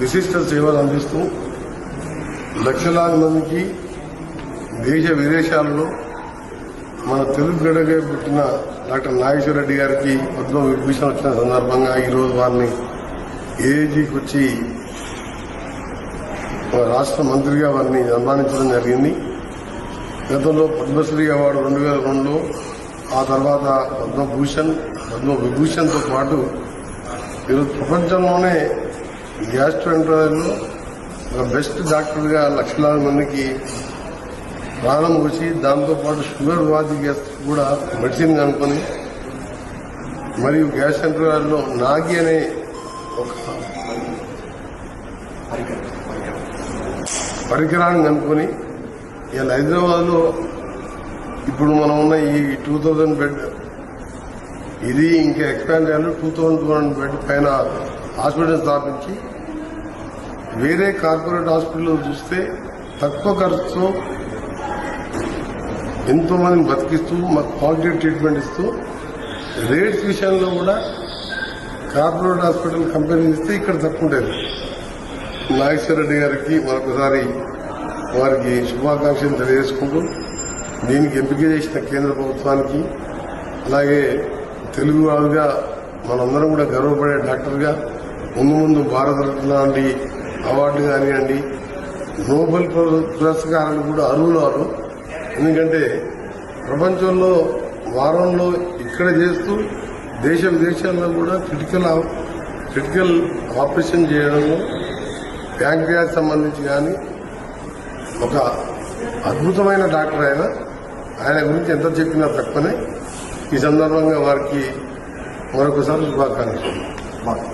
విశిష్ట సేవలు అందిస్తూ లక్షలాది మందికి దేశ విదేశాలలో మన తెలుగు గడగా పుట్టిన డాక్టర్ నాగేశ్వర రెడ్డి గారికి పద్మ విభూషణ వచ్చిన సందర్భంగా ఈరోజు వారిని ఏజీకి వచ్చి రాష్ట్ర మంత్రిగా వారిని సన్మానించడం జరిగింది. గతంలో పద్మశ్రీ అవార్డు రెండు వేల రెండులో ఆ తర్వాత పద్మభూషణ్ పద్మ విభూషణ్తో పాటు ఈరోజు ప్రపంచంలోనే గ్యాస్ట్రోఎంట్రాలజీలో ఒక బెస్ట్ డాక్టర్గా లక్షలాది మందికి ప్రాణం వచ్చి దాంతోపాటు షుగర్ వ్యాధి గ్యాస్ కూడా మెడిసిన్ కనుక్కొని మరియు గ్యాస్ సెంటర్లో నాగి అనే ఒక పరికరాన్ని కనుక్కొని ఇలా హైదరాబాద్లో ఇప్పుడు మనం ఉన్న ఈ టూ థౌజండ్ బెడ్ ఇది ఇంకా ఎక్స్పాండ్ చేయాలి two thousand two hundred bed పైన హాస్పిటల్ స్థాపించి వేరే కార్పొరేట్ హాస్పిటల్ చూస్తే తక్కువ ఖర్చుతో ఎంతో మందిని బతికిస్తూ మాకు క్వాలిటీ ట్రీట్మెంట్ ఇస్తూ రేట్స్ విషయంలో కూడా కార్పొరేట్ హాస్పిటల్ కంపెనీ ఇస్తే ఇక్కడ తక్కువ ఉండేది. నాగేశ్వర రెడ్డి గారికి మరొకసారి వారికి శుభాకాంక్షలు తెలియజేసుకుంటూ దీనికి ఎంపిక చేసిన కేంద్ర ప్రభుత్వానికి అలాగే తెలుగు వాళ్ళుగా మనందరం కూడా గర్వపడే డాక్టర్గా ముందు ముందు భారతరత్న లాంటి అవార్డు కానివ్వండి నోబెల్ పురస్కారాలు కూడా అరువులారు. ఎందుకంటే ప్రపంచంలో వారంలో ఇక్కడ చేస్తూ దేశ విదేశాల్లో కూడా క్రిటికల్ క్రిటికల్ ఆపరేషన్ చేయడంలో ప్యాంక్రియాస్ సంబంధించి కానీ ఒక అద్భుతమైన డాక్టర్ ఆయన. ఆయన గురించి ఎంత చెప్పినా తక్కువనే ఈ సందర్భంగా వారికి మరొకసారి శుభాకాంక్షలు.